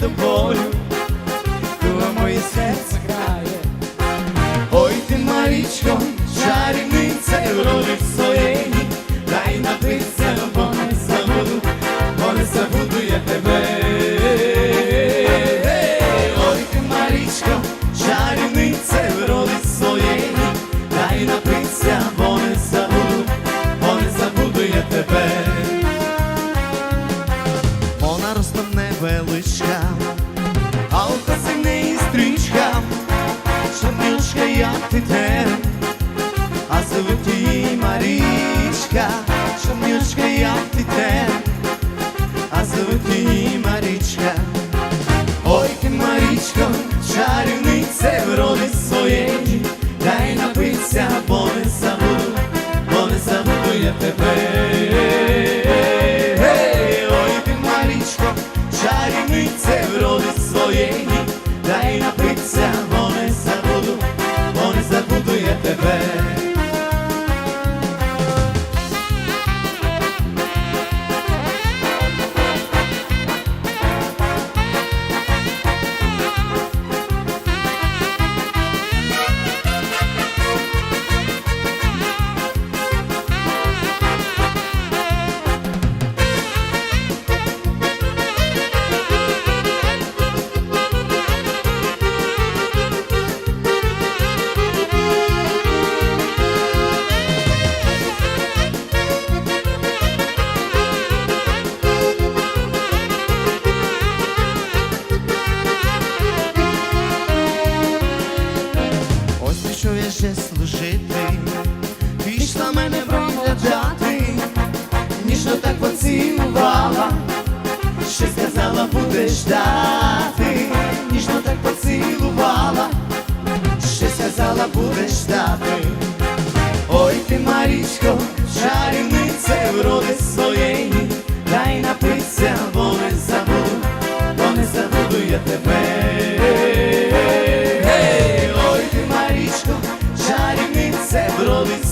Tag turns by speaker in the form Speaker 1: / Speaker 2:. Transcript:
Speaker 1: тобою, коли моє серце грає, ой ти Марічко, жарі. цвіте, а зовуть її Марічка, ой ти Марічко, чарівниця вроди своєї. Ще служити, пішла мене проглядати, ніжно так поцілувала, ще сказала, будеш ждати, ніжно так поцілувала, що сказала, будеш дати. lo dice.